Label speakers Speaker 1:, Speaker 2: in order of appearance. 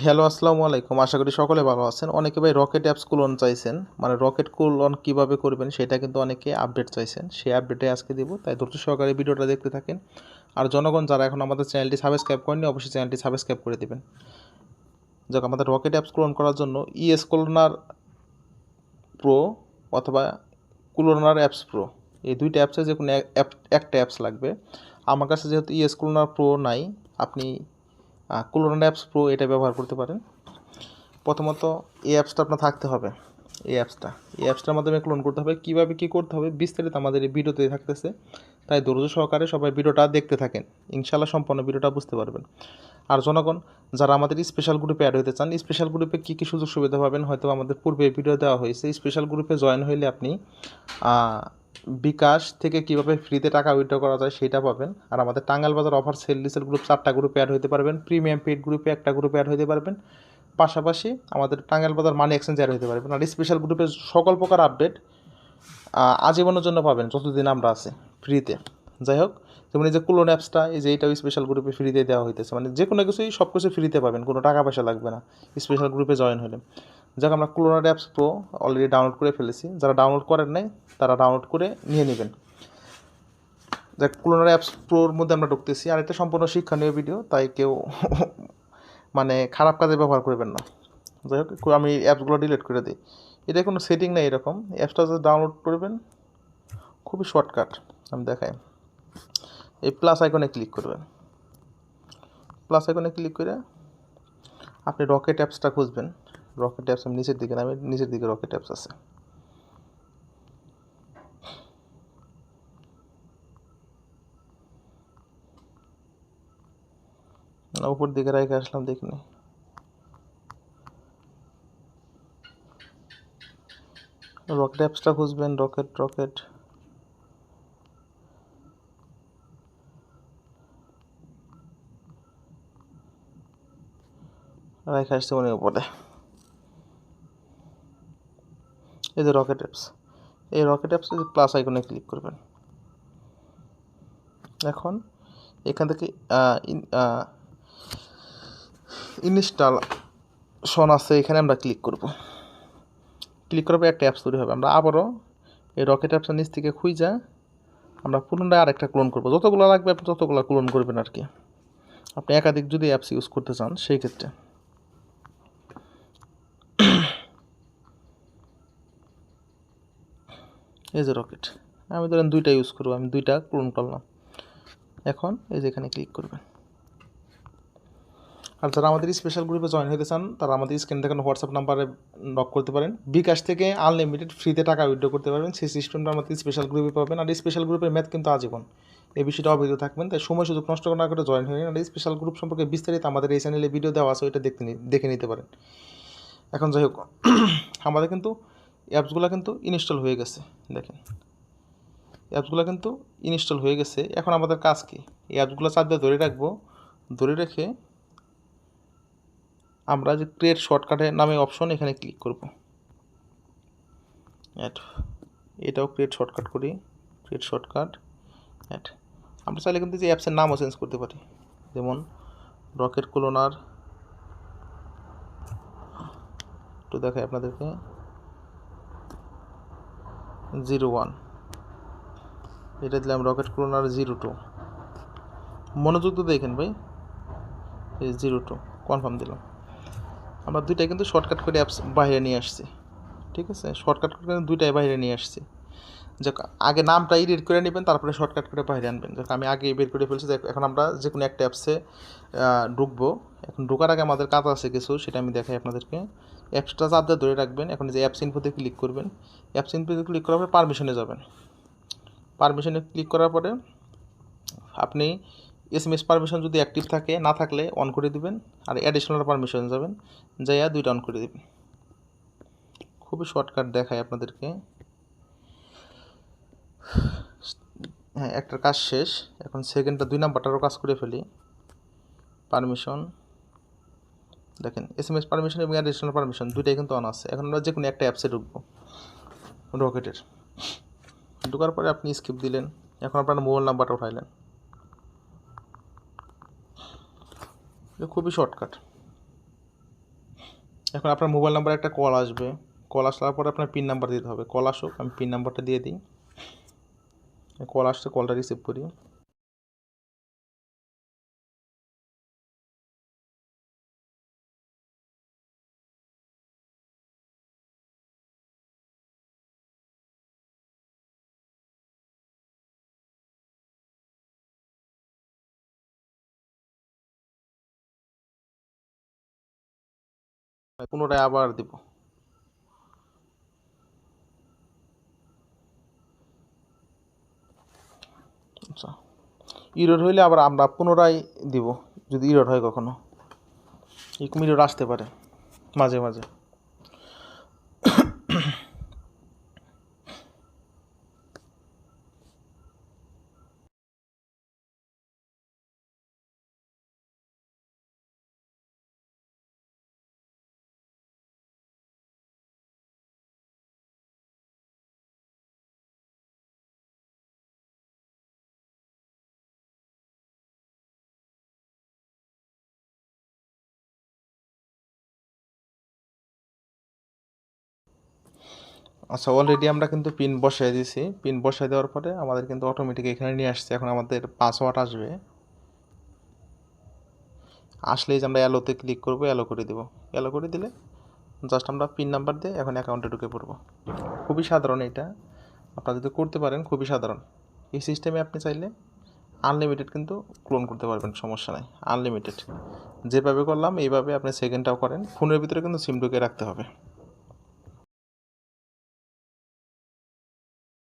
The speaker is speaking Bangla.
Speaker 1: হ্যালো, আসসালামু আলাইকুম। আশা করি সকলে ভালো আছেন। অনেকে ভাই রকেট অ্যাপস কুলন চাইছেন। মানে রকেট কুলন কীভাবে করবেন সেটা কিন্তু অনেকে আপডেট চাইছেন। সেই আপডেটে আজকে দিব। তাই ধৈর্য সহকারে ভিডিওটা দেখতে থাকেন। আর জনগণ যারা এখন আমাদের চ্যানেলটি সাবস্ক্রাইব করেনি অবশ্যই চ্যানেলটি সাবস্ক্রাইব করে দেবেন। যাক, আমাদের রকেট অ্যাপস কুলন করার জন্য ইএস কুলনার প্রো অথবা কুলনার অ্যাপস প্রো এই দুইটা অ্যাপসে যে কোনো একটা অ্যাপস লাগবে। আমার কাছে যেহেতু ইএস কুলনার প্রো নাই, আপনি কুলনার অ্যাপস প্রো এটা ব্যবহার করতে পারেন। প্রথমত, এই অ্যাপসটা আপনার থাকতে হবে, এই অ্যাপসটা এই অ্যাপসটার মাধ্যমে ক্লোন করতে হবে। কীভাবে কী করতে হবে? বিস্তারিত আমাদের এই ভিডিওতে থাকতেছে। তাই ধৈর্য সহকারে সবাই ভিডিওটা দেখতে থাকেন। ইনশাল্লাহ সম্পূর্ণ ভিডিওটা বুঝতে পারবেন। আর জনগণ, যারা আমাদের স্পেশাল গ্রুপে অ্যাড হতে চান স্পেশাল গ্রুপে কী কী সুযোগ সুবিধা পাবেন, হয়তো আমাদের পূর্বে ভিডিও দেওয়া হয়েছে। স্পেশাল গ্রুপে জয়েন হইলে আপনি বিকাশ থেকে কীভাবে ফ্রিতে টাকা উইথড্র করা যায় সেটা পাবেন। আর আমাদের টাঙ্গাল বাজার অফার সেল লিসেল গ্রুপ চারটা গ্রুপে অ্যাড হতে পারবেন। প্রিমিয়াম পেড গ্রুপে একটা গ্রুপে অ্যাড হতে পারবেন। পাশাপাশি আমাদের টাঙ্গাল বাজার মানি এক্সচেঞ্জ অ্যাড হতে পারবেন। আর স্পেশাল গ্রুপে সকল প্রকার আপডেট আজীবনের জন্য পাবেন যতদিন আমরা আছি ফ্রিতে যাই হোক, যেমন এই যে কুলন অ্যাপসটা এই যে এইটাও স্পেশাল গ্রুপে ফ্রিতে দেওয়া হইতেছে। মানে যে কোনো কিছুই সব কিছু ফ্রিতে পাবেন, কোনো টাকা পয়সা লাগবে না। স্পেশাল গ্রুপে জয়েন হলে। যাক, আমরা কুলোনার অ্যাপস প্রো অলরেডি ডাউনলোড করে ফেলেছি। যারা ডাউনলোড করেন নাই, তারা ডাউনলোড করে নিয়ে নেবেন। যাক কুলোনার অ্যাপস প্রোর মধ্যে আমরা ঢুকতেছি। আর এটা সম্পূর্ণ শিক্ষণীয় ভিডিও তাই কেউ মানে খারাপ কাজে ব্যবহার করবেন না। যাই হোক আমি অ্যাপসগুলো ডিলিট করে দিই। এটা কোনো সেটিং নেই এরকম। অ্যাপসটা যে ডাউনলোড করবেন। খুবই শর্টকাট আমি দেখাই। এই প্লাস আইকনে ক্লিক করবেন। প্লাস আইকনে ক্লিক করে আপনি রকেট অ্যাপসটা খুঁজবেন। রকেট অ্যাপস আমি নিচের দিকে নামে নিচের দিকে রকেট অ্যাপস আছে না, উপর দিকে রেখে আসলাম দেখিনি রকেট অ্যাপসটা খুঁজবেন রকেট রকেট রেখে আসছে মনে উপরে এই যে রকেট অ্যাপস এই রকেট অ্যাপসে প্লাস আইকনে ক্লিক করবেন। এখন এখান থেকে ইনস্টল শন আছে, এখানে আমরা ক্লিক করব। ক্লিক করার পর একটা অ্যাপস তৈরি হবে। আমরা আবারও এই রকেট অ্যাপসের নিচ থেকে খুঁজা আমরা পুনরায় আরেকটা ক্লোন করব। যতগুলো লাগবে, আপনি ততগুলো ক্লোন করবেন আর কি। আপনি একাধিক যদি অ্যাপস ইউজ করতে চান, সেই ক্ষেত্রে। এই যে রকেট। আমি ধরেন দুইটা ইউজ করব, আমি দুইটা ক্লোন করলাম। এখন এই যে এখানে ক্লিক করবেন। আর যারা আমাদের স্পেশাল গ্রুপে জয়েন হতে চান, তারা আমাদের স্ক্রিন দেখানো হোয়াটসঅ্যাপ নাম্বারে নক করতে পারেন। বিকাশ থেকে আনলিমিটেড ফ্রিতে টাকা উইথড্র করতে পারবেন। সেই সিস্টেমটা আমাদের স্পেশাল গ্রুপে পাবেন। আর স্পেশাল গ্রুপের ম্যাথ কিন্তু আজীবন। এই বিষয়টা অবহিত থাকবেন। তাই সময় সুযোগ নষ্ট না করে জয়েন হয়ে নিন। আর স্পেশাল গ্রুপ সম্পর্কে বিস্তারিত আমাদের এই চ্যানেলে ভিডিও দেওয়া আছে, ওইটা দেখতে দেখে নিতে পারেন। এখন যাই হোক, আমাদের কিন্তু অ্যাপসগুলো কিন্তু ইনস্টল হয়ে গেছে, দেখেন। অ্যাপসগুলো কিন্তু ইনস্টল হয়ে গেছে। এখন আমাদের কাজ কি? এই অ্যাপসগুলো চাপ দিয়ে ধরে রাখব। ধরে রেখে আমরা যে ক্রিয়েট শর্টকাটে নামে অপশন এখানে ক্লিক করব। অ্যাড এটাও ক্রিয়েট শর্টকাট করি। ক্রিয়েট শর্টকাট অ্যাড আমরা চাইলে কিন্তু যে অ্যাপসের নামও চেঞ্জ করতে পারি। যেমন রকেট কুলোনার একটু দেখাই আপনাদেরকে। Zero one. এটা দিলাম রকেট ক্লোনার জিরো টু। মনোযোগ তো দেখেন ভাই। এই জিরো টু, কনফার্ম দিলাম। আমরা দুইটাই কিন্তু শর্টকাট করে অ্যাপস বাইরে নিয়ে আসছি। ঠিক আছে? শর্টকাট করে কিন্তু দুইটাই বাইরে নিয়ে আসছি। যাক, আগে নামটা এডিট করে নেবেন, তারপরে শর্টকাট করে বাইরে আনবেন। যাক, আমি আগে বের করে ফেলছি। এখন আমরা যে কোনো একটা অ্যাপসে ঢুকবো। এখন ঢোকার আগে আমাদের কাজ আছে কিছু, সেটা আমি দেখাই আপনাদেরকে। অ্যাপসটা চাপ ধরে রাখবেন। এখন যে অ্যাপস ইনফোতে ক্লিক করবেন। অ্যাপস ইনফোতে ক্লিক করার পরে পারমিশনে যাবেন। পারমিশনে ক্লিক করার পরে আপনি এস এম এস পারমিশন যদি অ্যাক্টিভ থাকে, না থাকলে অন করে দিবেন আর অ্যাডিশনাল পারমিশন যাবেন, যাইয়া দুইটা অন করে দিবেন। খুবই শর্টকাট দেখায় আপনাদেরকে। হ্যাঁ একটার কাজ শেষ। এখন সেকেন্ডটা দুই নাম্বারটারও কাজ করে ফেলি। পারমিশন দেখেন এস এম এস পারমিশন এবং অ্যাডিশনাল পারমিশন দুইটাই কিন্তু অন আছে। এখন আমরা যে কোনো একটা অ্যাপসে ঢুকবো, রকেটের। ঢোকার পরে আপনি স্কিপ দিলেন, এখন আপনার মোবাইল নাম্বারটা উঠাইলেন। খুবই শর্টকাট এখন আপনার মোবাইল নাম্বারে একটা কল আসবে। কল আসার পরে আপনার পিন নাম্বার দিতে হবে। কল আসুক, আমি পিন নাম্বারটা দিয়ে দিই। কল আসছে কলটা রিসিভ করি। পুনরায় আবার দিব। আচ্ছা ইরোড হইলে আবার আমরা পুনরায় দিব, যদি ইরোড হয় কখনো। এক ইরোড আসতে পারে, মাঝে মাঝে। আচ্ছা অলরেডি আমরা কিন্তু পিন বসাই দিয়েছি। পিন বসাই দেওয়ার পরে আমাদের কিন্তু অটোমেটিক এখানে নিয়ে আসছে। এখন আমাদের পাসওয়ার্ড আসবে। আসলেই যে আমরা অ্যালোতে ক্লিক করব অ্যালো করে দেবো। অ্যালো করে দিলে জাস্ট আমরা পিন নাম্বার দিয়ে এখন অ্যাকাউন্টে ঢুকে পড়ব। খুবই সাধারণ এটা। আপনারা যদি করতে পারেন, খুবই সাধারণ। এই সিস্টেমে আপনি চাইলে আনলিমিটেড কিন্তু ক্লোন করতে পারবেন, সমস্যা নাই। আনলিমিটেড যেভাবে করলাম, এইভাবে আপনি সেকেন্ডটাও করেন। ফোনের ভিতরে কিন্তু সিম ঢুকে রাখতে হবে।